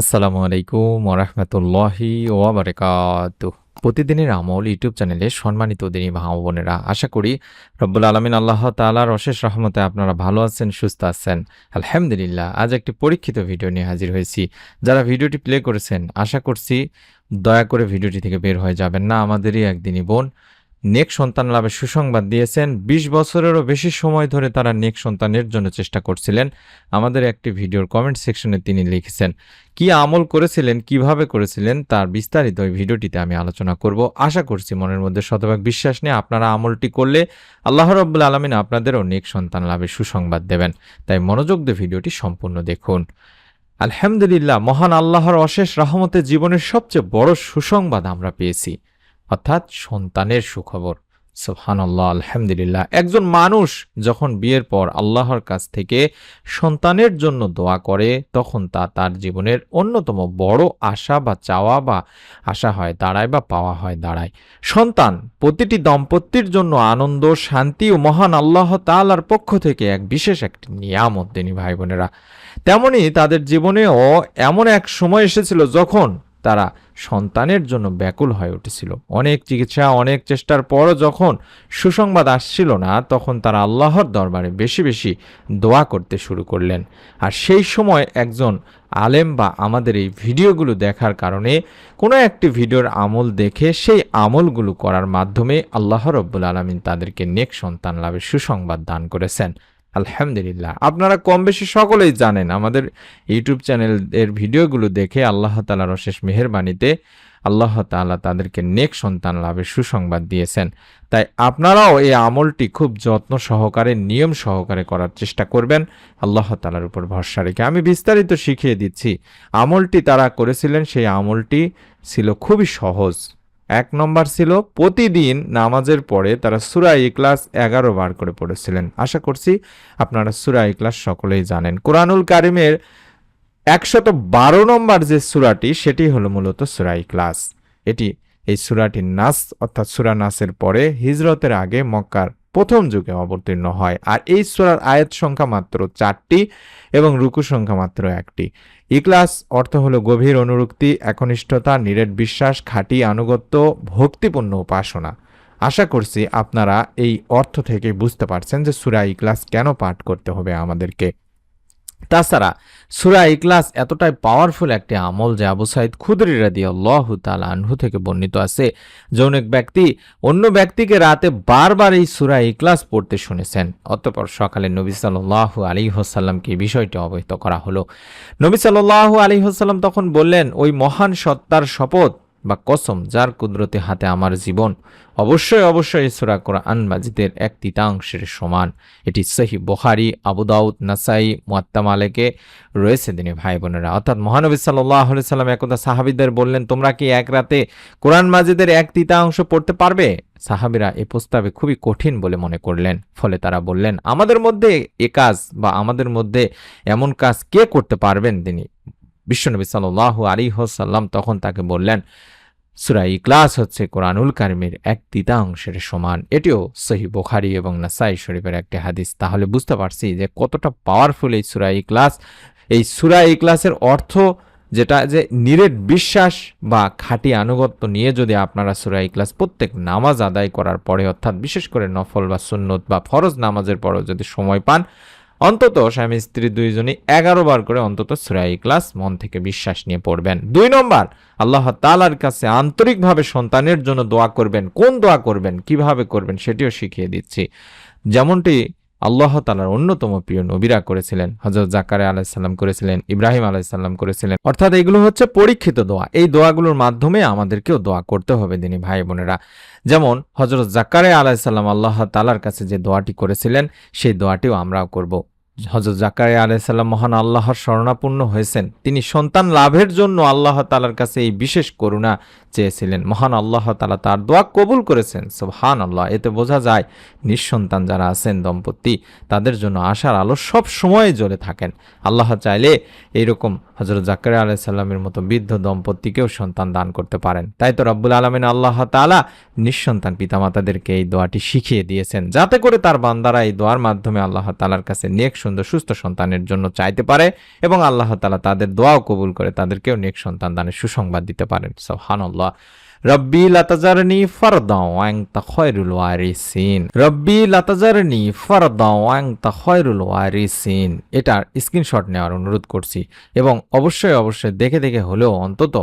আসসালামু আলাইকুম ওরহমতুল্লাহি ওয়াবারকাত। প্রতিদিনের আমল ইউটিউব চ্যানেলে সম্মানিত দিনী ভাও বোনেরা, আশা করি রব্বুল আলমিন আল্লাহ তালার অশেষ রহমতে আপনারা ভালো আছেন, সুস্থ আছেন। আলহামদুলিল্লাহ, আজ একটি পরীক্ষিত ভিডিও নিয়ে হাজির হয়েছি। যারা ভিডিওটি প্লে করেছেন, আশা করছি দয়া করে ভিডিওটি থেকে বের হয়ে যাবেন না, আমাদেরই একদিনই বোন। নেক সন্তান লাভের সুসংবাদ দিয়েছেন। ২০ বছরেরও বেশি সময় ধরে তারা নেক সন্তানের জন্য চেষ্টা করছিলেন। আমাদের একটি ভিডিওর কমেন্ট সেকশনে তিনি লিখেছেন, কি আমল করেছিলেন, কীভাবে করেছিলেন তার বিস্তারিত ওই ভিডিওটিতে আমি আলোচনা করব। আশা করছি মনের মধ্যে শতভাগ বিশ্বাস নিয়ে আপনারা আমলটি করলে আল্লাহ রব্বুল আলমিন আপনাদেরও নেক সন্তান লাভের সুসংবাদ দেবেন। তাই মনোযোগ দিয়ে ভিডিওটি সম্পূর্ণ দেখুন। আলহামদুলিল্লাহ, মহান আল্লাহর অশেষ রহমতে জীবনের সবচেয়ে বড় সুসংবাদ আমরা পেয়েছি। অর্থাৎ সন্তানের সুখবর। সুবহানাল্লাহ, আলহামদুলিল্লাহ। একজন মানুষ যখন বিয়ের পর আল্লাহর কাছ থেকে সন্তানের জন্য দোয়া করে, তখন তা তার জীবনের অন্যতম বড় আশা বা চাওয়া বা আশা হয়, দাঁড়ায় বা পাওয়া হয়, দাঁড়ায়। সন্তান প্রতিটি দম্পতির জন্য আনন্দ, শান্তি ও মহান আল্লাহ তাআলার পক্ষ থেকে এক বিশেষ একটি নিয়ামত, দিনী ভাই বোনেরা। তেমনি তাদের জীবনেও এমন এক সময় এসেছিল যখন তারা সন্তানের জন্য ব্যাকুল হয়ে উঠেছিল। অনেক চিকিৎসা, অনেক চেষ্টার পরও যখন সুসংবাদ আসছিল না, তখন তারা আল্লাহর দরবারে বেশি বেশি দোয়া করতে শুরু করলেন। আর সেই সময় একজন আলেম বা আমাদের এই ভিডিওগুলো দেখার কারণে কোনো একটি ভিডিওর আমল দেখে সেই আমলগুলো করার মাধ্যমে আল্লাহ রব্বুল আলমিন তাদেরকে নেক সন্তান লাভের সুসংবাদ দান করেছেন। আলহামদুলিল্লাহ। আপনারা কম বেশি সকলেই জানেন, আমাদের ইউটিউব চ্যানেল এর ভিডিওগুলো দেখে আল্লাহ তালার অশেষ মেহেরবাণীতে আল্লাহ তালা তাদেরকে নেক সন্তান লাভের সুসংবাদ দিয়েছেন। তাই আপনারাও এই আমলটি খুব যত্ন সহকারে, নিয়ম সহকারে করার চেষ্টা করবেন। আল্লাহ তালার উপর ভরসা রেখে আমি বিস্তারিত শিখিয়ে দিচ্ছি। আমলটি তারা করেছিলেন, সেই আমলটি ছিল খুবই সহজ। এক নম্বর ছিল প্রতিদিন নামাজের পরে তারা সুরা ইকলাস এগারো বার করে পড়েছিলেন। আশা করছি আপনারা সুরা ইকলাস সকলেই জানেন। কোরআনুল কারিমের একশত বারো নম্বর যে সুরাটি, সেটি হলো মূলত সুরা ইকলাস এটি এই সুরাটি নাস, অর্থাৎ সুরা নাসের পরে হিজরতের আগে মক্কার প্রথম যুগে অবতীর্ণ হয়। আর এই সুরার আয়াত সংখ্যা মাত্র চারটি এবং রুকু সংখ্যা মাত্র একটি। ইকলাস অর্থ হলো গভীর অনুরুক্তি, একনিষ্ঠতা, নিরেট বিশ্বাস, খাঁটি আনুগত্য, ভক্তিপূর্ণ উপাসনা। আশা করছি আপনারা এই অর্থ থেকে বুঝতে পারছেন যে সুরা ইকলাস কেন পাঠ করতে হবে আমাদেরকে। তাছাড়া সুরা ইকলাস এতটাই পাওয়ারফুল একটি আমল যে আবু সাইদ খুদরি রাদি আল্লাহ তালা আনহু থেকে বর্ণিত আছে। যৌন এক ব্যক্তি অন্য ব্যক্তিকে রাতে বারবার এই সুরা ইকলাস পড়তে শুনেছেন। অতঃপর সকালে নবী সাল্লাহ আলী হোসাল্লামকে এই বিষয়টি অবহিত করা হলো। নবী সাল্লাহ আলী হোসাল্লাম তখন বললেন, ওই মহান সত্তার শপথ বা কসম যার কুদরতে হাতে আমার জীবন, অবশ্যই অবশ্যই সুরা কোরআন মাজিদের এক তৃতীয়াংশের সমান। এটি সহি বখারি আবুদাউদ নাসাই, মুয়াত্তা মালেকে রয়েছে দিনে ভাই বোনেরা। অর্থাৎ মহানবী সাল্লাহ সাল্লাম একদা সাহাবিদের বললেন, তোমরা কি এক রাতে কোরআন মাজিদের এক তৃতীয়াংশ পড়তে পারবে? সাহাবিরা এ প্রস্তাবে খুবই কঠিন বলে মনে করলেন। ফলে তারা বললেন, আমাদের মধ্যে এ কাজ বা আমাদের মধ্যে এমন কাজ কে করতে পারবেন? তিনি বিশ্বনবী সাল্লাহ আলী হোসাল্লাম তখন তাকে বললেন, সুরা ইকলাস হচ্ছে কোরআনুল কারিমের এক তৃতীয়াংশের সমান। এটিও সহি বোখারি এবং নাসাই শরীফের একটি হাদিস। তাহলে বুঝতে পারছি যে কতটা পাওয়ারফুল এই সুরা ইকলাস এই সুরা ইকলাসের অর্থ যেটা যে নিরেট বিশ্বাস বা খাঁটি আনুগত্য নিয়ে যদি আপনারা সুরা ইকলাস প্রত্যেক নামাজ আদায় করার পরে, অর্থাৎ বিশেষ করে নফল বা সুন্নত বা ফরজ নামাজের পরেও যদি সময় পান অন্তত স্বামী স্ত্রী দুইজনই এগারো বার করে অন্তত সুরাই ক্লাস মন থেকে বিশ্বাস নিয়ে পড়বেন। দুই নম্বর, আল্লাহ তালার কাছে আন্তরিকভাবে সন্তানের জন্য দোয়া করবেন। কোন দোয়া করবেন? কীভাবে করবেন? সেটিও শিখিয়ে দিচ্ছি। যেমনটি আল্লাহ তালার অন্যতম প্রিয় নবীরা করেছিলেন হজরত জাকারে আলাইসাল্লাম করেছিলেন, ইব্রাহিম আলাইসাল্লাম করেছিলেন। অর্থাৎ এগুলো হচ্ছে পরীক্ষিত দোয়া। এই দোয়াগুলোর মাধ্যমে আমাদেরকেও দোয়া করতে হবে দিনী ভাই বোনেরা। যেমন হজরত জাকারে আলাইসাল্লাম আল্লাহ তালার কাছে যে দোয়াটি করেছিলেন, সেই দোয়াটিও আমরাও করব। হজরত জাকারিয়া আলাইসাল্লাম মহান আল্লাহর স্মরণাপূর্ণ হয়েছেন। তিনি সন্তান লাভের জন্য আল্লাহ তালার কাছে এই বিশেষ করুণা চেয়েছিলেন। মহান আল্লাহ তালা তার দোয়া কবুল করেছেন। সব হান আল্লাহ এতে বোঝা যায় নিঃসন্তান যারা আছেন দম্পতি, তাদের জন্য আশার আলো সব সময় জ্বলে থাকেন। আল্লাহ চাইলে এইরকম হজরত জাকারিয়া আলাইসাল্লামের মতো বৃদ্ধ দম্পতিকেও সন্তান দান করতে পারেন। তাই তো রব্বুল আলমিন আল্লাহ তালা নিঃসন্তান পিতামাতাদেরকে এই দোয়াটি শিখিয়ে দিয়েছেন, যাতে করে তার বান্দারা এই দোয়ার মাধ্যমে আল্লাহ তালার কাছে নেক, সুন্দর, সুস্থ সন্তানের জন্য চাইতে পারে এবং আল্লাহ তালা তাদের দোয়াও কবুল করে তাদেরকেও নেক সন্তান দানের সুসংবাদ দিতে পারেন। সবহানাল্লাহ। রব্বি লাতাজারনি ফারদাও আং তা খয়রুল ওয়ারিসিন রব্বি লাতাজারনি ফারদাও আং তা খয়রুল ওয়ারিসিন এটার স্ক্রিনশট নেওয়ার অনুরোধ করছি এবং অবশ্যই অবশ্যই দেখে দেখে হলেও অন্তত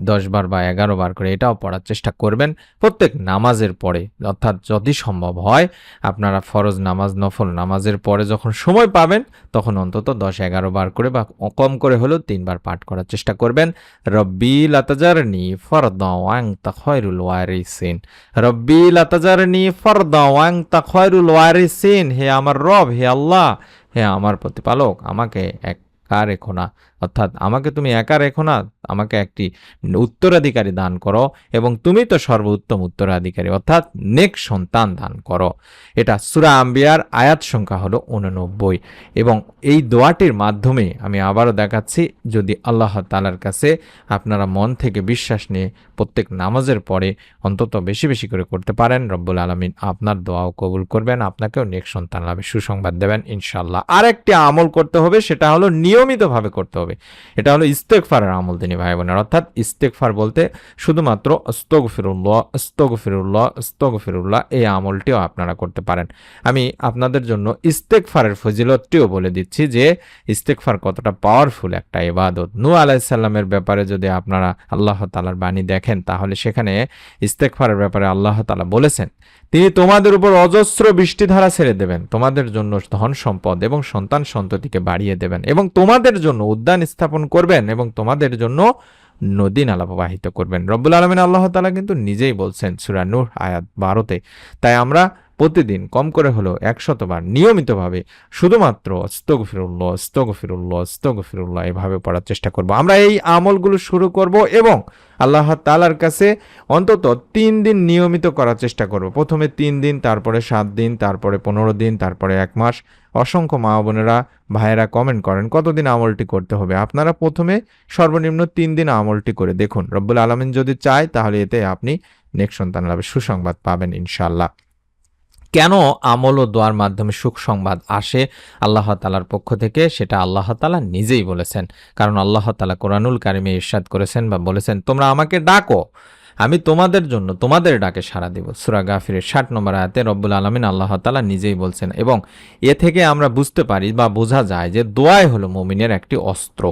দশ বার বা এগারো বার করে এটাও পড়ার চেষ্টা করবেন। প্রত্যেক নামাজের পরে, অর্থাৎ যদি সম্ভব হয়, আপনারা ফরজ নামাজ, নফল নামাজের পরে যখন সময় পাবেন, তখন অন্তত দশ এগারো বার করে বা কম করে হলেও তিনবার পাঠ করার চেষ্টা করবেন। রব্বি লাতাজারনি ফরদাওয়াং তাখয়রুল ওয়ারিসিন। রব্বি লাতাজারনি ফরদাওয়াং তাখয়রুল ওয়ারিসিন। হে আমার রব, হে আল্লাহ, হে আমার প্রতিপালক, আমাকে এক কার না অর্থাৎ আমাকে তুমি একা রেখো না, আমাকে একটি উত্তরাধিকারী দান করো এবং তুমি তো সর্বোত্তম উত্তরাধিকারী, অর্থাৎ নেক সন্তান দান করো। এটা সুরা আম্বিয়ার আয়াত সংখ্যা হলো উননব্বই এবং এই দোয়াটির মাধ্যমে আমি আবারও দেখাচ্ছি, যদি আল্লাহ তালার কাছে আপনারা মন থেকে বিশ্বাস নিয়ে প্রত্যেক নামাজের পরে অন্তত বেশি বেশি করে করতে পারেন, রব্বুল আলমিন আপনার দোয়াও কবুল করবেন, আপনাকেও নেক সন্তান লাভে সুসংবাদ দেবেন ইনশাল্লাহ আর একটি আমল করতে হবে, সেটা হলো নিয়মিতভাবে করতে হবে। এটা হলো ইস্তেকফারের আমল তিনি ভাই বোনের অর্থাৎ ইস্তেকফার বলতে শুধুমাত্র স্তগ ফিরুল্লাহ স্তগ ফিরুল্লাহ স্তগ ফিরুল্লাহ এই আমলটিও আপনারা করতে পারেন। আমি আপনাদের জন্য ইস্তেকফারের ফজিলতটিও বলে দিচ্ছি যে ইস্তেকফার কতটা পাওয়ারফুল একটা ইবাদত। নু আলাইসাল্লামের ব্যাপারে যদি আপনারা আল্লাহ তালার বাণী দেখেন, তাহলে সেখানে ইস্তেকফারের ব্যাপারে আল্লাহ তালা বলেছেন, তিনি তোমাদের উপর অজস্র বৃষ্টিধারা ছেড়ে দেবেন। তোমাদের জন্য ধন সম্পদ এবং সন্তান সন্ততিকে বাড়িয়ে দেবেন এবং তোমাদের জন্য উদ্যান স্থাপন করবেন এবং তোমাদের জন্য নদী নালা প্রবাহিত করবেন। রব্বুল আলমিন আল্লাহ তালা কিন্তু নিজেই বলছেন সুরা নূর আয়াত বারোতে। তাই আমরা প্রতিদিন কম করে হলেও একশতবার নিয়মিতভাবে শুধুমাত্র স্তগ ফিরুল্লাহ স্তগ এভাবে পড়ার চেষ্টা করব। আমরা এই আমলগুলো শুরু করব এবং আল্লাহ তালার কাছে অন্তত তিন দিন নিয়মিত করার চেষ্টা করব। প্রথমে তিন দিন, তারপরে সাত দিন, তারপরে পনেরো দিন, তারপরে এক মাস। অসংখ্য মা বোনেরা, ভাইয়েরা কমেন্ট করেন, কতদিন আমলটি করতে হবে? আপনারা প্রথমে সর্বনিম্ন তিন দিন আমলটি করে দেখুন। রব্বুল আলমিন যদি চায়, তাহলে এতে আপনি নেক্সট সন্তান লাভের সুসংবাদ পাবেন ইনশাল্লাহ কেন আমল ও দোয়ার মাধ্যমে সুখ সংবাদ আসে? আল্লাহ তালার পক্ষ থেকে সেটা আল্লাহ তালা নিজেই বলেছেন। কারণ আল্লাহ তালা কোরআনুল কারিমে ইরশাদ করেছেন বা বলেছেন, তোমরা আমাকে ডাকো। আমি তোমাদের জন্য, তোমাদের ডাকে সাড়া দেব। সুরা গাফিরের ষাট নম্বর আয়াতে রব্বুল আলমিন আল্লাহ তালা নিজেই বলছেন, এবং এ থেকে আমরা বুঝতে পারি বা বোঝা যায় যে দোয়াই হলো মমিনের একটি অস্ত্র।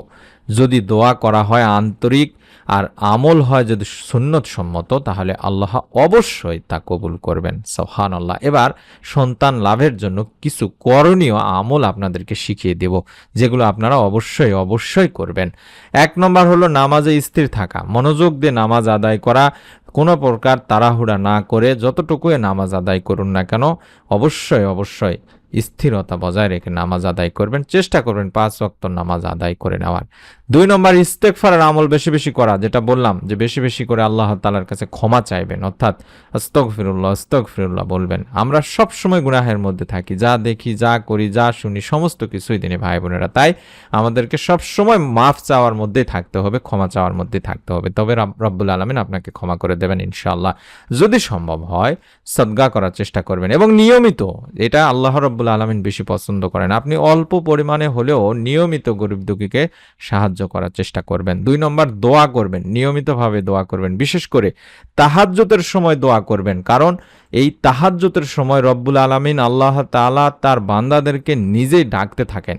যদি দোয়া করা হয় আন্তরিক আর আমল হয় যদি সুন্নত সম্মত তাহলে আল্লাহ অবশ্যই তা কবুল করবেন। সহান আল্লাহ এবার সন্তান লাভের জন্য কিছু করণীয় আমল আপনাদেরকে শিখিয়ে দেব, যেগুলো আপনারা অবশ্যই অবশ্যই করবেন। এক নম্বর হলো নামাজে স্থির থাকা। মনোযোগ দিয়ে নামাজ আদায় করা। কোনো প্রকার তাড়াহুড়া না করে যতটুকুই নামাজ আদায় করুন না কেন, অবশ্যই অবশ্যই স্থিরতা বজায় রেখে নামাজ আদায় করবেন, চেষ্টা করবেন পাঁচ ওয়াক্ত নামাজ আদায় করে নেওয়ার। দুই নম্বর ইস্তেকফারের আমল বেশি বেশি করা, যেটা বললাম যে বেশি বেশি করে আল্লাহ তালার কাছে ক্ষমা চাইবেন, অর্থাৎ আস্তক ফিরুল্লাহ আস্তক ফিরুল্লাহ বলবেন। আমরা সব সময় গুনাহের মধ্যে থাকি, যা দেখি, যা করি, যা শুনি, সমস্ত কিছুই দিনে ভাই বোনেরা। তাই আমাদেরকে সব সময় মাফ চাওয়ার মধ্যেই থাকতে হবে, ক্ষমা চাওয়ার মধ্যেই থাকতে হবে। তবে রাব- রব্বুল আলমিন আপনাকে ক্ষমা করে দেবেন ইনশাআল্লাহ। যদি সম্ভব হয়, সদ্গা করার চেষ্টা করবেন এবং নিয়মিত, এটা আল্লাহ রব্বুল আলমিন বেশি পছন্দ করেন। আপনি অল্প পরিমাণে হলেও নিয়মিত গরিব দুঃখীকে সাহায্য করার চেষ্টা করবেন। দুই নম্বর, দোয়া করবেন। নিয়মিতভাবে দোয়া করবেন। বিশেষ করে তাহাজ্যতের সময় দোয়া করবেন। কারণ এই তাহাজ্যতের সময় রব্বুল আলমিন আল্লাহ তালা তার বান্দাদেরকে নিজেই ডাকতে থাকেন।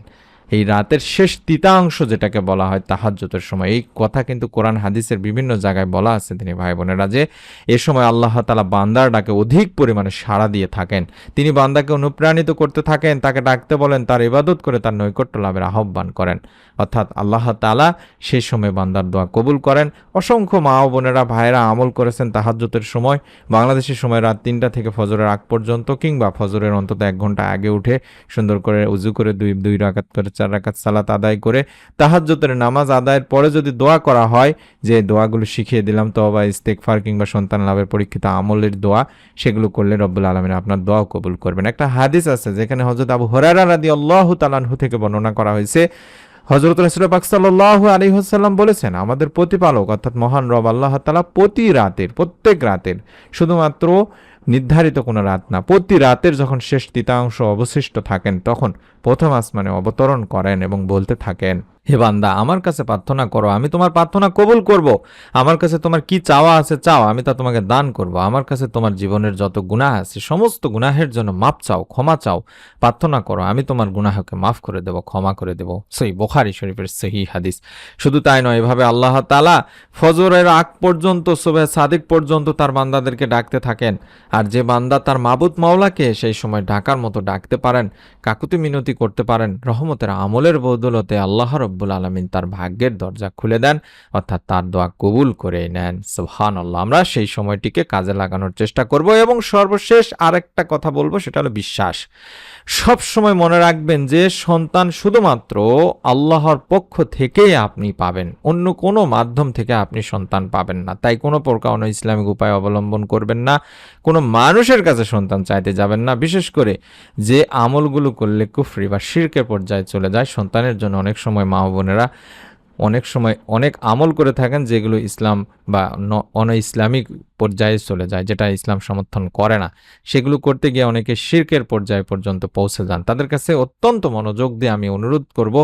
এই রাতের শেষ তৃতীয়াংশ যেটাকে বলা হয় তাহাজ্জতের সময়। এই কথা কিন্তু কোরআন হাদিসের বিভিন্ন জায়গায় বলা আছে তিনি ভাই বোনেরা যে, এ সময় আল্লাহ তালা বান্দার ডাকে অধিক পরিমাণে সাড়া দিয়ে থাকেন। তিনি বান্দাকে অনুপ্রাণিত করতে থাকেন, তাকে ডাকতে বলেন, তার ইবাদত করে তার নৈকট্য লাভের আহ্বান করেন। অর্থাৎ আল্লাহ তালা সেই সময় বান্দার দোয়া কবুল করেন। অসংখ্য মা ও বোনেরা ভাইয়েরা আমল করেছেন তাহাজ্জতের সময়। বাংলাদেশের সময় রাত তিনটা থেকে ফজরের আগ পর্যন্ত কিংবা ফজরের অন্তত এক ঘণ্টা আগে উঠে সুন্দর করে উজু করে দুই দুই রাকাত করে চার রাকাত সালাত আদায় করে তাহাজ্জতের নামাজ আদায়ের পরে যদি দোয়া করা হয়, যে দোয়াগুলো শিখিয়ে দিলাম তো বা ইস্তেকফার কিংবা সন্তান লাভের পরীক্ষিত আমলের দোয়া, সেগুলো করলে রব্বুল আলমিন আপনার দোয়াও কবুল করবেন। একটা হাদিস আছে, যেখানে হজরত আবু হরারা রাদি আল্লাহ তালানহু থেকে বর্ণনা করা হয়েছে হজরত রসুল পাক সাল্লাহ আলী হাসাল্লাম বলেছেন, আমাদের প্রতিপালক অর্থাৎ মহান রব আল্লাহ তালা প্রতি রাতের, প্রত্যেক রাতের শুধুমাত্র নির্ধারিত কোনো রাত না। প্রতি রাতের যখন শেষ তৃতীয়াংশ অবশিষ্ট থাকেন, তখন প্রথম আসমানে অবতরণ করেন এবং বলতে থাকেন হে বান্দা, আমার কাছে প্রার্থনা করো, আমি তোমার প্রার্থনা কবুল করব। আমার কাছে তোমার কি চাওয়া আছে চাও, আমি তা তোমাকে দান করব। আমার কাছে তোমার জীবনের যত গুনাহ আছে, সমস্ত গুনাহের জন্য মাপ চাও, ক্ষমা চাও। প্রার্থনা করো, আমি তোমার গুনাহকে মাফ করে দেব, ক্ষমা করে দেব। সেই বোখারি শরীফের সহি হাদিস। শুধু তাই নয়, এভাবে আল্লাহ তালা ফজরের আগ পর্যন্ত সোবে সাদিক পর্যন্ত তার বান্দাদেরকে ডাকতে থাকেন। আর যে বান্দা তার মাবুত মাওলাকে সেই সময় ডাকার মতো ডাকতে পারেন, কাকুতি মিনতি করতে পারেন, রহমতের আমলের বদলতে আল্লাহ রব্বুল আলমিন তার ভাগ্যের দরজা খুলে দেন, অর্থাৎ তার দোয়া কবুল করে নেন। সুহান আল্লাহ আমরা সেই সময়টিকে কাজে লাগানোর চেষ্টা করব এবং সর্বশেষ আরেকটা কথা বলব, সেটা হলো বিশ্বাস। সব সময় মনে রাখবেন যে সন্তান শুধুমাত্র আল্লাহর পক্ষ থেকেই আপনি পাবেন, অন্য কোনো মাধ্যম থেকে আপনি সন্তান পাবেন না। তাই কোনো প্রকার অন্য ইসলামিক উপায় অবলম্বন করবেন না, কোনো মানুষের কাছে সন্তান চাইতে যাবেন না। বিশেষ করে যে আমলগুলো করলে কুফরি বা শিরকে পর্যায়ে চলে যায়, সন্তানের জন্য অনেক সময় মা বোনেরা অনেক সময় অনেক আমল করে থাকেন যেগুলো ইসলাম বা অন ইসলামিক পর্যায়ে চলে যায়, যেটা ইসলাম সমর্থন করে না। সেগুলো করতে গিয়ে অনেকে শির্কের পর্যায়ে পর্যন্ত পৌঁছে যান। তাদের কাছে অত্যন্ত মনোযোগ দিয়ে আমি অনুরোধ করব,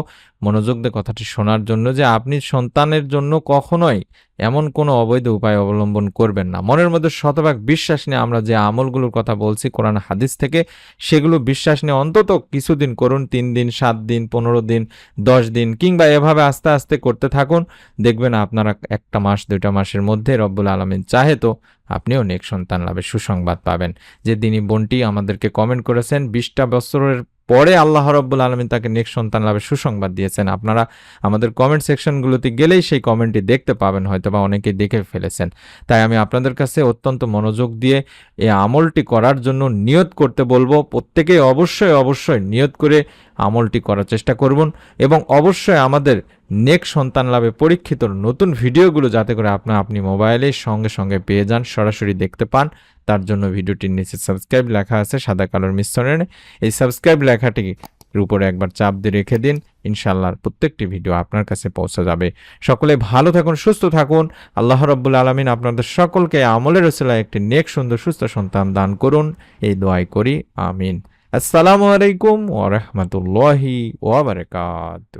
মনোযোগ দিয়ে কথাটি শোনার জন্য যে আপনি সন্তানের জন্য কখনোই এমন কোনো অবৈধ উপায় অবলম্বন করবেন না। মনের মধ্যে শতভাগ বিশ্বাস নিয়ে আমরা যে আমলগুলোর কথা বলছি কোরআন হাদিস থেকে, সেগুলো বিশ্বাস নিয়ে অন্তত কিছুদিন করুন, তিন দিন, সাত দিন, পনেরো দিন, দশ দিন, কিংবা এভাবে আস্তে আস্তে করতে থাকুন। দেখবেন আপনারা একটা মাস, দুইটা মাসের মধ্যে রব্বুল আলমিন চাহে তো আপনিও নেক সন্তান লাভের সুসংবাদ পাবেন। যে দিনই বোনটি আমাদেরকে কমেন্ট করেছেন বিশটা বছরের পরে আল্লাহ রব্বুল আলমিন তাকে নেক্সট সন্তান লাভের সুসংবাদ দিয়েছেন। আপনারা আমাদের কমেন্ট সেকশনগুলোতে গেলেই সেই কমেন্টটি দেখতে পাবেন হয়তো বা অনেকেই দেখে ফেলেছেন। তাই আমি আপনাদের কাছে অত্যন্ত মনোযোগ দিয়ে এই আমলটি করার জন্য নিয়ত করতে বলব। প্রত্যেকেই অবশ্যই অবশ্যই নিয়ত করে আমলটি করার চেষ্টা করুন এবং অবশ্যই আমাদের নেক সন্তান লাভে পরীক্ষিত নতুন ভিডিওগুলো যাতে করে আপনার আপনি মোবাইলের সঙ্গে সঙ্গে পেয়ে যান, সরাসরি দেখতে পান। তার জন্য ভিডিওটির নিচে সাবস্ক্রাইব লেখা আছে, সাদা কালোর মিশ্রণের। এই সাবস্ক্রাইব লেখাটি উপরে একবার চাপ দিয়ে রেখে দিন ইনশাল্লাহ প্রত্যেকটি ভিডিও আপনার কাছে পৌঁছে যাবে। সকলে ভালো থাকুন, সুস্থ থাকুন। আল্লাহ রব্বুল আলমিন আপনাদের সকলকে আমলের রসিলায় একটি নেক, সুন্দর, সুস্থ সন্তান দান করুন। এই দোয়াই করি, আমিন। আসসালামু আলাইকুম ওরহমতুল্লাহি ওবরকাত